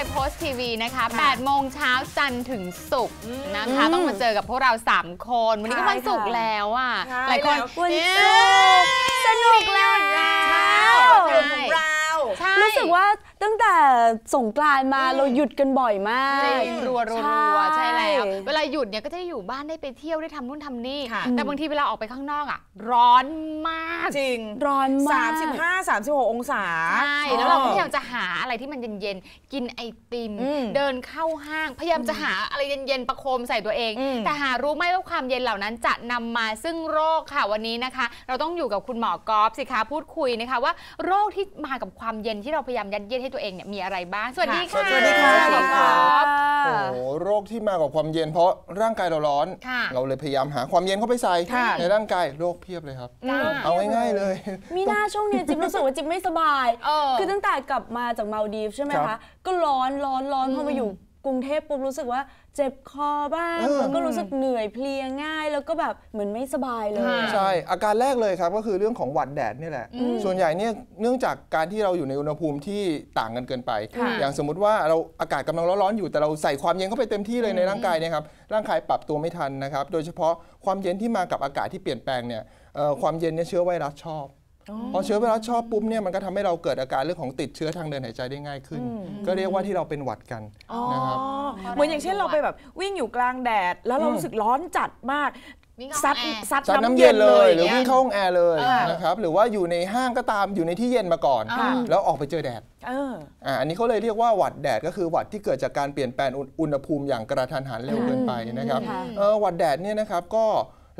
ายโพสทีวีนะคะ8โมงเช้าจันทร์ถึงศุกร์นะคะ ต้องมาเจอกับพวกเรา 3 คน วันนี้ก็วันศุกร์แล้วอะใช่หลายคนแล้ววันเย้ศุกร์สนุกแล้วใช่เรื่องของเราใช่รู้สึกว่า ตั้งแต่สงกรานต์มาเราหยุดกันบ่อยมากจริงรัวรัวใช่รัวใช่แล้ว เวลาหยุดเนี่ยก็จะได้อยู่บ้านได้ไปเที่ยวได้ทำนู่นทำนี่ค่ะแต่บางทีเวลาออกไปข้างนอกอะ ร้อนมาก จริงร้อนมาก35 36 องศา ใช่ แล้วเราก็พยายามจะหาอะไรที่มันเย็นๆ กินไอติมอืมเดินเข้าห้าง พยายามจะหาอะไรเย็นๆ ประโคมใส่ตัวเองอืมแต่หารู้ไหมว่าความเย็นเหล่านั้นจะนำมาซึ่งโรคค่ะวันนี้นะคะ เราต้องอยู่กับคุณหมอกอฟสิคะพูดคุยนะคะว่าโรคที่มากับความเย็นที่เราพยายามยัดเยียดให้ตัวเองเนี่ยมีอะไรบ้าง สวัสดีค่ะ สวัสดีค่ะหมอกอฟโอ้โหโรคที่มากับความเย็นเพราะร่างกายเราร้อนค่ะเราเลยพยายามหาความเย็นเข้าไปใส่ค่ะในร่างกายโรคเพียบเลยครับจ้าเอาง่ายๆเลย มีหน้าช่วงเนี้ยจิ๊บรู้สึกว่าจิ๊บไม่สบายเออคือตั้งแต่กลับมาจากมาลดีฟส์ใช่ไหมครัคะบก็ร้อนร้อนร้อนพอมาอยู่กรุงเทพปุ๊บรู้สึกว่า เจ็บคอบ้างเออแล้วก็รู้สึกเหนื่อยเพลียง่าย แล้วก็แบบเหมือนไม่สบายเลยค่ะใช่อาการแรกเลยครับก็คือเรื่องของหวัดแดดนี่แหละ ส่วนใหญ่เนี่ยเนื่องจากการที่เราอยู่ในอุณหภูมิที่ต่างกันเกินไปค่ะอย่างสมมุติว่าเราอากาศกำลังร้อนๆอยู่แต่เราใส่ความเย็นเข้าไปเต็มที่เลยในร่างกายเนี่ยครับร่างกายปรับตัวไม่ทันนะครับ โดยเฉพาะความเย็นที่มากับอากาศที่เปลี่ยนแปลงเนี่ยเอ่อความเย็นเนี่ยเชื้อไวรัสชอบ พอเชื้อไวรัสชอบปุ๊บเนี่ยมันก็ทำให้เราเกิดอาการเรื่องของติดเชื้อทางเดินหายใจได้ง่ายขึ้น ก็เรียกว่าที่เราเป็นหวัดกันนะครับอ๋อเหมือนอย่างเช่นเราไปแบบวิ่งอยู่กลางแดด แล้วเรารู้สึกร้อนจัดมากวิ่งเข้าซัดแอร์ซัดซัดน้ำน้ำเย็เย็นนเลเลยยหรือวิ่งเข้าห้องแอร์เลยค่ะนะครับหรือว่าอยู่ในห้างก็ตามอยู่ในที่เย็นมาก่อนค่ะแล้วออกไปเจอแดดเอออ่าอันนี้เขาเลยเรียกว่าหวัดแดดก็คือหวัดที่เกิดจากการเปลี่ยนแปลงอุณอุณหภูมิอย่างกระทันหันเร็วเกินไปนะครับค่ะเออหวัดแดดเนี่ยนะครับก็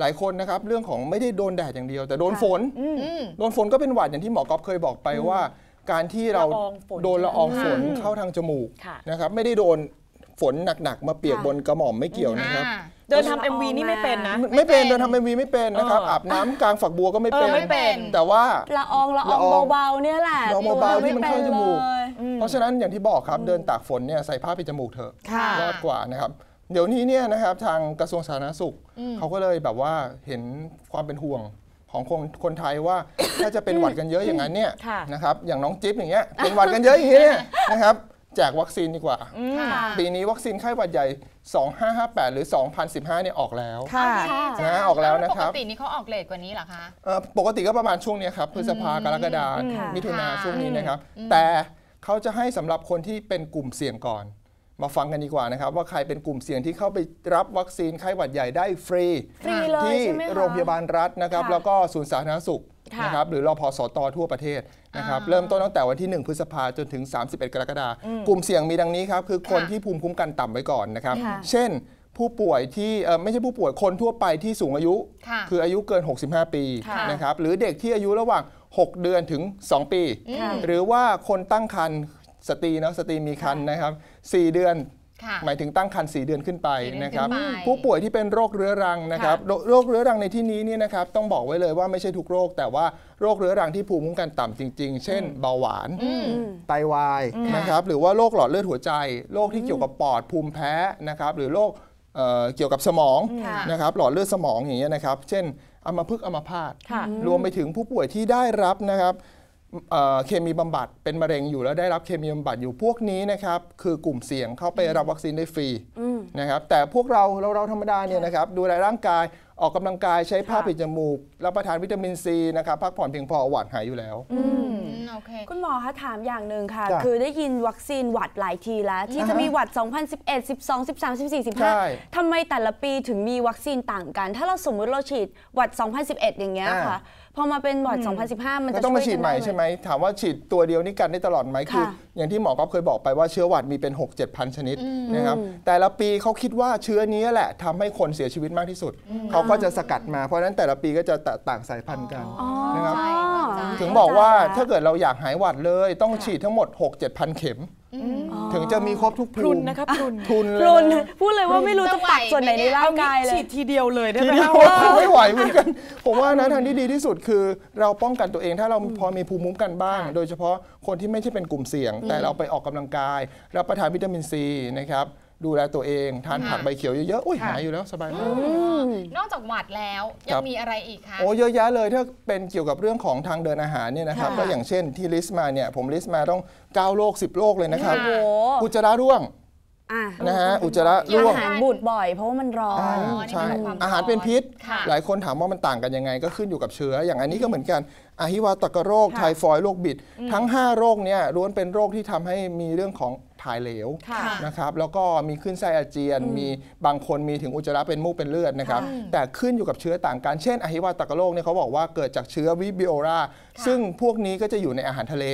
หลายคนนะครับเรื่องของไม่ได้โดนแดดอย่างเดียว แต่โดนฝนอืมโดนฝนก็เป็นหวัดอย่างที่หมอกอฟเคยบอกไปว่า การที่เราละอองฝนโดนละอองฝนอืมเข้าทางจมูกค่ะนะครับไม่ได้โดนฝนหนักๆ มาเปียกค่ะบนกระหม่อมไม่เกี่ยวนะครับอ่าเดินทำ MV นี่ไม่เป็นนะไม่ไม่เป็นเดินทำเอ็มวีไม่เป็นนะครับเออออาบน้ำกลางฝักบัวก็ไม่เป็นเออไม่เป็นแต่ว่าละอองละอละออองงเบาๆเนี่ยแหละละอองเบาๆที่มันเข้าจมูกเลยเพราะฉะนั้นอย่างที่บอกครับเดินตากฝนเนี่ยใส่ผ้าปิดจมูกเถอะค่ะรอดกว่านะครับ เดี๋ยวนี้เนี่ยนะครับทางกระทรวงสาธารณสุข เขาก็เลยแบบว่าเห็นความเป็นห่วงของคนคนไทยว่า ถ้าจะเป็นหวัดกันเยอะอย่างนั้นเนี่ยค่ะ นะครับอย่างน้องจิ๊บอย่างเงี้ยเป็นหวัดกันเยอะอย่างเงี้ยนะครับแจกวัคซีนดีกว่า ค่ะปีนี้วัคซีนไข้หวัดใหญ่ 2558 หรือ 2015เนี่ยออกแล้ว ค่ะ นะออกแล้วนะครับ ปกตินี่เขาออกเลทกว่านี้เหรอคะ เอ่อปกติก็ประมาณช่วงเนี้ยครับพฤษภากรกฎาค่ะ มิถุนาค่ะช่วงนี้นะครับ แต่เขาจะให้สำหรับคนที่เป็นกลุ่มเสี่ยงก่อน มาฟังกันดีกว่านะครับว่าใครเป็นกลุ่มเสี่ยงที่เข้าไปรับวัคซีนไข้หวัดใหญ่ได้ฟรี ฟรีเลยที่ใช่ไหมคะ โรงพยาบาลรัฐนะครับ ค่ะแล้วก็ศูนย์สาธารณสุขค่ะนะครับหรือรอพสตทั่วประเทศนะครับเริ่มต้นตั้งแต่วันที่ 1 พฤษภาจนถึง 31 กรกฎาคมกลุ่มเสี่ยงมีดังนี้ครับคือคนค่ะที่ภูมิคุ้มกันต่ำไว้ก่อนนะครับ ค่ะเช่น ผู้ป่วยที่เอ่อไม่ใช่ผู้ป่วยคนทั่วไปที่สูงอายุ ค่ะคืออายุเกิน 65 ปีค่ะ นะครับหรือเด็กที่อายุระหว่าง 6 เดือนถึง 2 ปี ค่ะ หรือว่าคนตั้งครรภ์ สตรีเนาะสตรีมีครรภ์นะครับ 4 เดือนค่ะหมายถึงตั้งครรภ์4เดือนขึ้นไปสี่เดือนนะครับขึ้นไปผู้ป่วยที่เป็นโรคเรื้อรังนะครับค่ะโรโรคเรื้อรังในที่นี้เนี่ยนะครับต้องบอกไว้เลยว่าไม่ใช่ทุกโรค แต่ว่าโรคเรื้อรังที่ภูมิคุ้มกันต่ำจริง ๆ เช่น เบาหวานไตวายนะครับหรือว่าโรคหลอดเลือดหัวใจ โรคที่เกี่ยวกับปอดภูมิแพ้นะครับหรือโรคเอ่อเกี่ยวกับสมองค่ะนะครับหลอดเลือดสมองอย่างเงี้ยนะครับ เช่นอัมพฤกษ์อัมพาตค่ะรวมไปถึงผู้ป่วยที่ได้รับนะครับ เอ่อเคมีบำบัดเป็นมะเร็งอยู่แล้วได้รับเคมีบำบัดอยู่พวกนี้นะครับคือกลุ่มเสี่ยงเข้าไปรับวัคซีนได้ฟรีนะครับแต่พวกเราเราเราธรรมดาเนี่ยนะครับดูแลร่างกายออกกำลังกายใช้ผ้าค่ะปิดจมูกรับประทานวิตามินซีนะครับพักผ่อนเพียงพอหวัดหายอยู่แล้วอืมโอเคคุณหมอคะถามอย่างหนึ่งค่ะจ้ะคือได้ยินวัคซีนหวัดหลายทีแล้ว ที่จะมีหวัด 2011 12 13 14ใช่15ทำไมแต่ละปีถึงมีวัคซีนต่างกัน ถ้าเราสมมุติเราฉีดหวัด 2011 อย่างเงี้ยค่ะ พอมาเป็นหวัด 2015 มันก็จะต้องมาช่วยฉีดกันใหม่ได้ใช่ไหมถามว่าฉีดตัวเดียวนี่กันได้ตลอดไหมคือค่ะอย่างที่หมอก็เคยบอกไปว่าเชื้อหวัดมีเป็น 6 7พันชนิดนะครับแต่ละปีเขาคิดว่าเชื้อนี้แหละทำให้คนเสียชีวิตมากที่สุด เขาก็จะสกัดมาเพราะฉะนั้นแต่ละปีก็จะแตกต่างสายพันธุ์กันนะครับใช่เข้าใจถึงบอกว่าเข้าใจแล้วถ้าเกิดเราอยากหายหวัดเลย ต้องฉีดทั้งหมด 6 7พันเข็มอ๋อ ถึงจะมีครบทุกพภูรุนมินะคะพรุนพรุนพเลรุยนนะพูดเลยว่าไม่รู้จะปักส่วนไหนในร่างกายเลฉียดทีเดียวเลยได้ทีไหมเดียวคะไม่ไหวเหมือนกัน ผมว่านะทางที่ดีที่สุดคือเราป้องกันตัวเองถ้าเราพอมีภูมิคุ้มกันบ้าง โดยเฉพาะคนที่ไม่ใช่เป็นกลุ่มเสี่ยง แต่เราไปออกกำลังกายรับประทานวิตามินซีนะครับ ดูแลตัวเอง ทานผักใบเขียวเยอะๆอุ้ยหายอยู่แล้วสบายมาก นอกจากหวัดแล้ว ยัครังบ มีอะไรอีกคะ โอ้เยอะแยะเลยถ้าเป็นเกี่ยวกับเรื่องของทางเดินอาหารเนี่ยนะครับค่ะ ก็อย่างเช่นที่ลิสต์มาเนี่ยผมลิสต์มาต้อง9โรค10โรคเลยนะครับ โอ้โอ้อุจจาระร่วงอะนะฮะอุจจาระร่วงอาหารบูดบ่อยเพราะว่ามันร้อนอ่าอ๋อนี่ใช่หมายความอาหารเป็นพิษ ค่ะ หลายคนถามว่ามันต่างกันยังไง ก็ขึ้นอยู่กับเชื้อ อย่างอันนี้ก็เหมือนกันอะฮิวาตกโรค ค่ะไทฟอยด์โรคบิด ทั้ง 5 โรคเนี่ยล้วนเป็นโรคที่ทำให้มีเรื่องของ ถ่ายเหลวค่ะนะครับแล้วก็มีขึ้นไส้อาเจียน มีบางคนมีถึงอุจจาระเป็นมูกเป็นเลือดนะครับแต่ขึ้นอยู่กับเชื้อต่างกัน เช่นอะฮิวาตกโรคเนี่ยเขาบอกว่าเกิดจากเชื้อวิบิโอราซึ่งพวกนี้ก็จะอยู่ในอาหารทะเล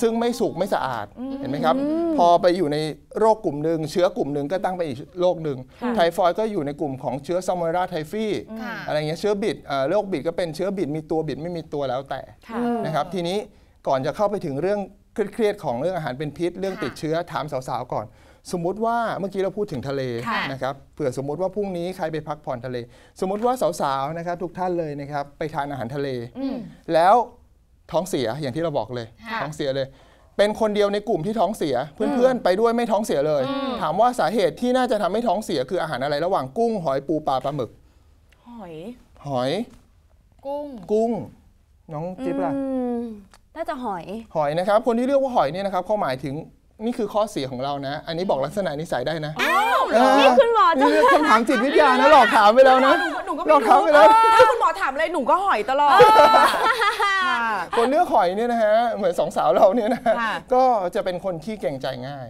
ซึ่งไม่สุกไม่สะอาดเห็นไหมครับ พอไปอยู่ในโรคกลุ่มหนึ่งเชื้อกลุ่มหนึ่งก็ตั้งไปอีกโรคหนึ่งไทฟอยด์ก็อยู่ในกลุ่มของเชื้อซามูราไทฟีค่ะอะไรเงี้ยเชื้อบิดเอ่อโรคบิดก็เป็นเชื้อบิดมีตัวบิดไม่มีตัวแล้วแต่ค่ะนะครับทีนี้ก่อนจะเข้าไปถึงเรื่อง เครียดๆของเรื่องอาหารเป็นพิษ เรื่องค่ะติดเชื้อถามสาวๆก่อน สมมุติว่าเมื่อกี้เราพูดถึงทะเลค่ะนะครับเผื่อสมมุติว่าพรุ่งนี้ใครไปพักผ่อนทะเล สมมุติว่าสาวๆนะครับทุกท่านเลยนะครับไปทานอาหารทะเล แล้วท้องเสียอย่างที่เราบอกเลยค่ะท้องเสียเลย เป็นคนเดียวในกลุ่มที่ท้องเสีย เพื่อนๆ ไปด้วยไม่ท้องเสียเลย ถามว่าสาเหตุที่น่าจะทำให้ท้องเสียคืออาหารอะไรระหว่างกุ้งหอยปูปลาปลาหมึก หอย หอย กุ้ง กุ้ง น้องจิ๊บล่ะอืม น่าจะหอย หอยนะครับ คนที่เรียกว่าหอยเนี่ยนะครับเขาหมายถึงนี่คือข้อเสียของเรานะ อันนี้บอกลักษณะนิสัยได้นะเออนี่คุณหมอจะนี่คำถามจิตวิทยานะหลอกถามไปแล้วนะหนูก็หลไม่อกถามรู้ไปแล้วถ้าคุณหมอถามอะไรหนูก็หอยตลอดค่ะคนเลือกหอยเนี่ยนะฮะเหมือนสองสาวเราเนี่ยนะค่ะก็จะเป็นคนขี้เก่งใจง่าย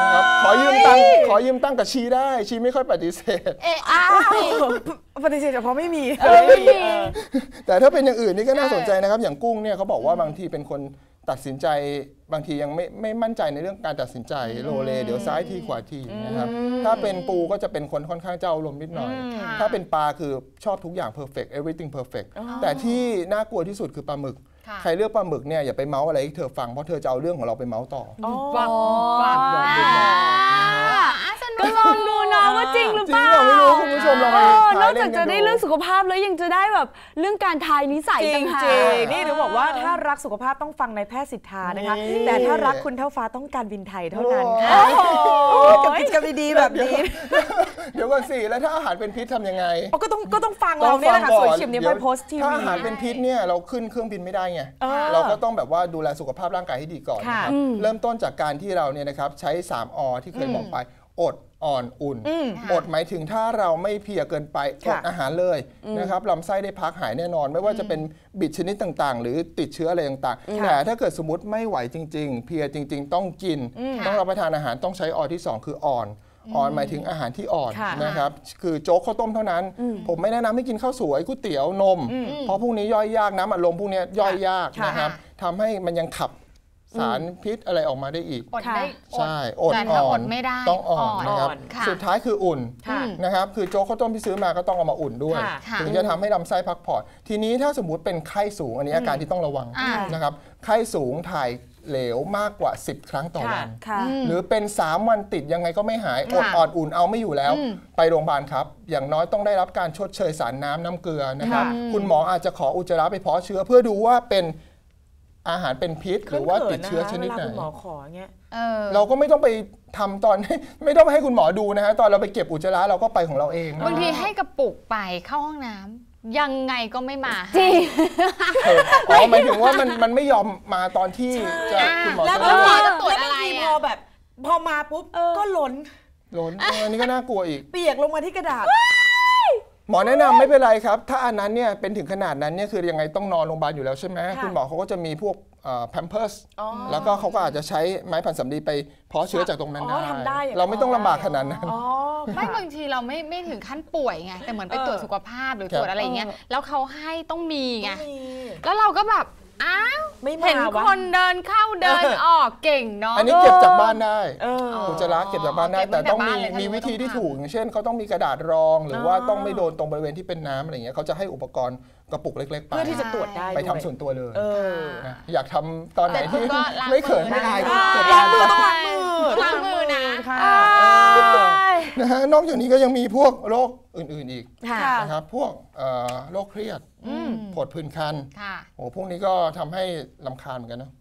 นะครับขอยืมตังค์ขอยืมตังค์กับชีได้ ชีไม่ค่อยปฏิเสธ เอะอ้าวปฏิเสธเฉพาะไม่มีแต่ถ้าเป็นอย่างอื่นนี่ก็น่าสนใจนะครับ อย่างกุ้งเนี่ยเขาบอกว่าบางทีเป็นคนตัดสินใจบางทียังไม่ไม่มั่นใจในเรื่องการตัดสินใจโลเลเดี๋ยวซ้ายทีขวาทีนะครับถ้าเป็นปูก็จะเป็นคนค่อนข้างเจ้าอารมณ์นิดหน่อยค่ะถ้าเป็นปลาคือชอบทุกอย่าง perfect everything perfect แต่ที่น่ากลัวที่สุดคือปลาหมึกค่ะ ใครเลือกปลาหมึกเนี่ยอย่าไปเมาส์อะไรให้เธอฟังเพราะเธอจะเอาเรื่องของเราไปเมาส์ต่อวับวับวับอ่าส นุก็ลองดูนะว่าจริงหรือจเปริงล่าเหรอไม่รู้คุณผู้ชมลองไปเออทานอกเล่จากนกัจะนได้ดูเรื่องสุขภาพแล้วยังจะได้แบบเรื่องการทายนิสัยจริต่างงหากจริงนี่ถึงบอกว่าถ้ารักสุขภาพต้องฟังในแพทย์สิทธานะคะ นี่ แต่ถ้ารักคุณเท่าฟ้าต้องการบินไทยเท่านั้นโอ้ค่ะ โอ้ยกับกิจกรรมดีๆแบบนี้เดี๋ยวก่อนสิแล้วถ้าอาหารเป็นพิษทำยังไงอ๋อก็ต้องก็ต้องฟังเราเนี่ยแหละค่ะสวยชิมเนี่ยไปโพสต์ทีถ้าวี อาหารเป็นพิษเนี่ยเราขึ้นเครื่องบินไม่ได้ไงเออ เราก็ต้องแบบว่าดูแลสุขภาพร่างกายให้ดีก่อนนะครับค่ะเริ่มต้นจากการที่เราเนี่ยนะครับใช้ 3อที่เคยบอกไป อดอ่อนอุ่น อดหมายถึงถ้าเราไม่เพลียเกินไปอค่ะดอาหารเลยนะครับลำไส้ได้พักหายแน่นอน ไม่ว่าจะเป็นบิดชนิดต่างๆ หรือติดเชื้ออะไรต่างๆ แต่ถ้าเกิดสมมติไม่ไหวจริง ๆ เพลียจริง ๆ ต้องกิน ต้องรับประทานอาหารต้องใช้ออที่ 2 คืออ่อนอ่อนหมายถึงอาหารที่อ่อนค่ะนะครับคือโจ๊กข้าวต้มเท่านั้น ผมไม่แนะนำให้กินข้าวสวยก๋วยเตี๋ยวนม เพราะพวกนี้ย่อยยากน้ำอัดลมพวกนี้ย่อยยากค่ะนะครับทำให้มันยังขับ สารพิษอะไรออกมาได้อีก อดได้อด ใช่อดแต่ถ้าอ่ออนดไม่ได้ต้องอ่อนนะครับอ่อนค่ะสุดท้ายคืออุ่นค่ะ นะครับคือโจ๊กข้าวต้มที่ซื้อมาก็ต้องเอามาอุ่นด้วย ค่ะค่ะถึงจะทำให้ลำไส้พักผ่อนทีนี้ถ้าสมมุติเป็นไข้สูงอันนี้อาการที่ต้องระวังอ่าน นะครับไข้สูงถ่ายเหลวมากกว่า 10 ครั้งต่อวัน ค่ะหรือเป็น 3 วันติดยังไงก็ไม่หายอดค่ะอ่อนอุ่นเอาไม่อยู่แล้วไปโรงพยาบาลครับ อย่างน้อยต้องได้รับการชดเชยสารน้ำน้ำเกลือนะครับ ค่ะ คุณหมออาจจะขออุจจาระไปเพาะเชื้อเพื่อดูว่าเป็น อาหารเป็นพิษหรือว่าติดเชื้อชนิดไหนเวลาคุณหมอขอเงี้ยเออเราก็ไม่ต้องไปทำตอนไม่ต้องไปให้คุณหมอดูนะฮะตอนเราไปเก็บอุจจาระเราก็ไปของเราเองนะบางทีให้กระปุกไปเข้าห้องน้ำยังไงก็ไม่มาจริงเอออ๋อหมายถึงว่ามันมันไม่ยอมมาตอนที่จะอ่าคุณหมอแล้วจะหมอได้จะตรวจอะไรแล้วบางทีอะพอแบบ พอมาปุ๊บก็ล้นล้นเอออันนี้ก็น่ากลัวอีก เปียกลงมาที่กระดาษ หมอแนะนำไม่เป็นไรครับ ถ้าอันนั้นเนี่ยเป็นถึงขนาดนั้นเนี่ยคือยังไงต้องนอนโรงพยาบาลอยู่แล้วใช่ไหมค่ะคุณหมอเขาก็จะมีพวกแพมเพิร์สอ๋อแล้วก็เขาก็อาจจะใช้ไม้พันสำลีไปเพาะเชื้อจากตรงนั้นอ๋อทำได้อย่างนั้น เราไม่ต้องลำบากขนาดนั้น อ๋อ ไม่บางทีเราไม่ไม่ถึงขั้นป่วยไงแต่เหมือนไปเออตรวจสุขภาพหรือครับตรวจอะไรอย่างเงี้ยแล้วเขาให้ต้องมีไงมีแล้วเราก็แบบ อ้าวไม่มาเห็นวะ คนเดินเข้าเดินออกเก่งเนาะ อันนี้เก็บจากบ้านได้เอออุจจาระเก็บจากบ้านได้เก็บไว้แต่ต้องแต่มีบ้านเลยมีถ้ารู้วิธีที่ว่าต้องถูกอย่างเช่นเขาต้องมีกระดาษรอง หรือว่าต้องไม่โดนตรงบริเวณที่เป็นน้ำอะไรอย่างเงี้ยเขาจะให้อุปกรณ์กระปุกเล็ก ๆ ไปเพื่อที่จะตรวจได้ไปทำด้วยส่วนตัวเลยเออนะอยากทำตอนไหนแต่คุณที่ก็ล้างไม่เขินมือ ไม่อายนะก็ล้างเกิดมือการต้องล้างมือนะ ค่ะ นะฮะนอกจากนี้ก็ยังมีพวกโรคอื่นๆอีกค่ะนะครับพวกเอ่อโรคเครียดผดผื่นคันค่ะโอ้พวกนี้ก็ทำให้ลำคาญเหมือนกันเนอะ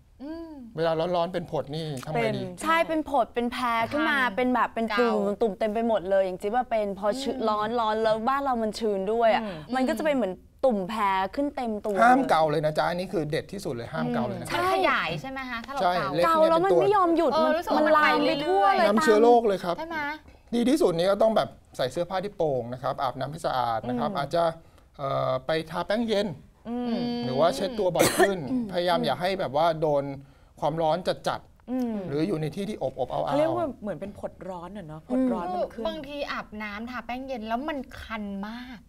เวลาร้อนๆเป็นผดนี่ทำไงเป็นดีใช่เป็นผดเป็นแพ้ขึ้นมาคันเป็นแบบเป็นเกาตุ่มตุ่มเต็มไปหมดเลยอย่างที่ว่าเป็นพอชื้นร้อนร้อนแล้วบ้านเรามันชื้นด้วยอะมันก็จะเป็นเหมือนตุ่มแพ้ขึ้นเต็มตัวห้ามลยเกาเลยนะจ๊ะอันนี้คือเด็ดที่สุดเลยห้ามเกาเลยนะคมัรับนขยายใช่ไหมคะถ้าเราใช่เกาเล็บเกาแล้วมันไม่ยอมหยุดเออมันรู้สึกมันว่ามันลามไปไปเรื่ทั่วอยๆเลยน้ำเชื้อโรคเลยครับใช่ไหม ดีที่สุดนี้ก็ต้องแบบใส่เสื้อผ้าที่โปร่งนะครับอาบน้ำให้สะอาดนะครับ อาจจะเอ่อไปทาแป้งเย็น หรือว่าเช็ดตัวบ่อยขึ้น พยายามอย่าให้แบบว่าโดนความร้อนจัดๆหรืออยู่ในที่ที่อบอบๆเอาเขาเรียกว่าเหมือนเป็นผดร้อนอะเนาะผดร้อนมันขึ้น บางทีอาบน้ำทาแป้งเย็นแล้วมันคันมาก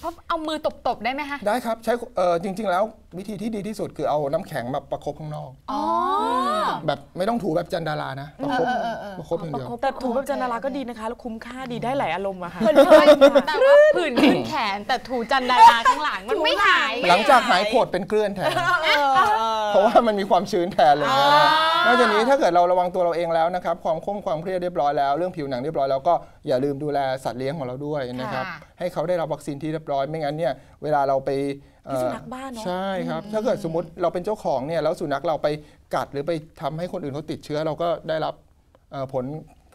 เพราะเอามือตบๆ ได้ไหมคะ ได้ครับใช้เอ่อจริง ๆ แล้ววิธีที่ดีที่สุดคือเอาน้ำแข็งมาประคบข้างนอก อ๋อ แบบไม่ต้องถูแบบจันดารานะ ประคบประคบอย่างเดียว แต่ถูแบบจันดาราก็ดีนะคะ แล้วคุ้มค่าดีได้หลายอารมณ์อะค่ะแต่ว่าผื่นขึ้นแขนแต่ถูจันดาราข้างหลังมันไม่หาย หลังจากหายผดเป็นเกลื่อนแทน เพราะว่ามันมีความชื้นแทนเลยนะฮะ นอกจากนี้ถ้าเกิดเราระวังตัวเราเองแล้วนะครับ ความคงความเครียดเรียบร้อยแล้ว เรื่องผิวหนังเรียบร้อยแล้วก็อย่าลืมดูแลสัตว์เลี้ยงของเราด้วยนะครับค่ะให้เขาได้รับวัคซีนที่เรียบร้อย ไม่งั้นเนี่ยเวลาเราไปเอ่อที่สุนัขบ้านเนอะใช่ครับ ถ้าเกิดสมมติเราเป็นเจ้าของเนี่ยแล้วสุนัขเราไปกัดหรือไปทำให้คนอื่นเขาติดเชื้อเราก็ได้รับเอ่อผล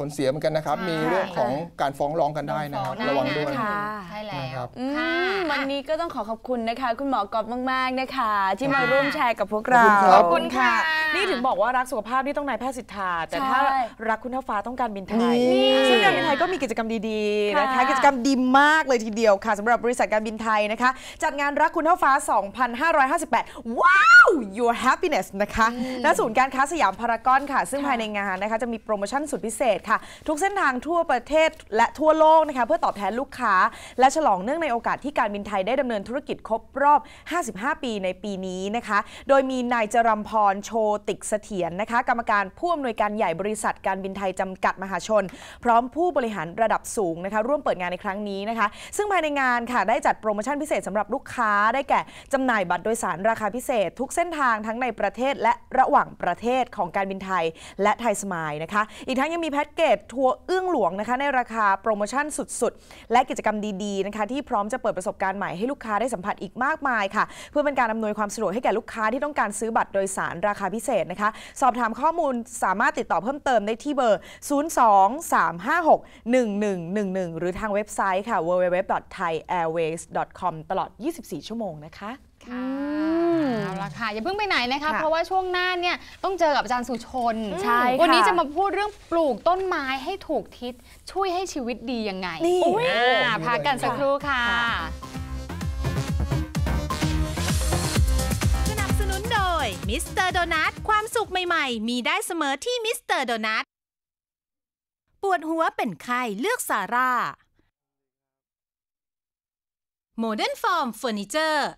ผลเสียเหมือนกันนะครับใช่มีเรื่องของการฟ้องร้องกันได้นะครับโดนฟ้องระวังด้วยได้ค่ะใช่แล้นะครัวบอืมค่ะวันนี้ก็ต้องขอขอบคุณนะคะ คุณหมอกอบมาก ๆ นะคะ ที่มาค่ะร่วมแชร์กับพวกเรา ขอบคุณครับขอบคุณค่ะนี่ถึงบอกว่ารักสุขภาพนี่ต้องนายแพทย์สิทธา แต่ถ้าใช่รักคุณเท่าฟ้าต้องการบินไทยนี่ซึ่งการบินไทยก็มีกิจกรรมดีๆนะคะค่ะกิจกรรมดีมากเลยทีเดียวค่ะสำหรับบริษัทการบินไทยนะคะ จัดงานรักคุณเท่าฟ้า 2558 ว้าว your happiness นะคะณศูนย์การค้าสยามพารากอนค่ะ ซึ่งภายในงานนะคะจะมีโปรโมชั่นสุดพิเศษค่ะ ทุกเส้นทางทั่วประเทศและทั่วโลกนะคะเพื่อตอบแทนลูกค้า และฉลองเนื่องในโอกาสที่การบินไทยได้ดำเนินธุรกิจครบรอบ 55 ปีในปีนี้นะคะ โดยมีนายจรัมพรโชติกเสถียรนะคะ กรรมการผู้อำนวยการใหญ่บริษัทการบินไทยจำกัดมหาชน พร้อมผู้บริหารระดับสูงนะคะร่วมเปิดงานในครั้งนี้นะคะ ซึ่งภายในงานค่ะได้จัดโปรโมชั่นพิเศษสำหรับลูกค้าได้แก่จำหน่ายบัตรโดยสารราคาพิเศษ ทุกเส้นทางทั้งในประเทศและระหว่างประเทศของการบินไทย และไทยสมายนะคะ อีกทั้งยังมีแพ็กเกจทัวร์เอื้องหลวงนะคะในราคาโปรโมชั่นสุดๆ และกิจกรรมดีๆนะคะที่พร้อมจะเปิดประสบการณ์ใหม่ให้ลูกค้าได้สัมผัสอีกมากมายค่ะ เพื่อเป็นการอำนวยความสะดวกให้แก่ลูกค้าที่ต้องการซื้อบัตรโดยสารราคาพิเศษนะคะ สอบถามข้อมูลสามารถติดต่อเพิ่มเติมได้ที่เบอร์ 023561111 หรือทางเว็บไซต์ค่ะ www.thaiairways.com ตลอด 24 ชั่วโมงนะคะค่ะเอาละค่ะ อย่าเพิ่งไปไหนนะคะค่ะเพราะว่าช่วงหน้าเนี่ยต้องเจอกับอาจารย์สุชน ใช่ค่ะวันนี้จะมาพูดเรื่องปลูกต้นไม้ให้ถูกทิศช่วยให้ชีวิตดียังไงนี่อ่าพักกันสักครู่ค่ะ สนับสนุนโดยมิสเตอร์โดนัท ความสุขใหม่ๆ มีได้เสมอที่มิสเตอร์โดนัท ปวดหัวเป็นไข้เลือกซาร่าโมเดิร์นฟอร์มเฟอร์นิเจอร์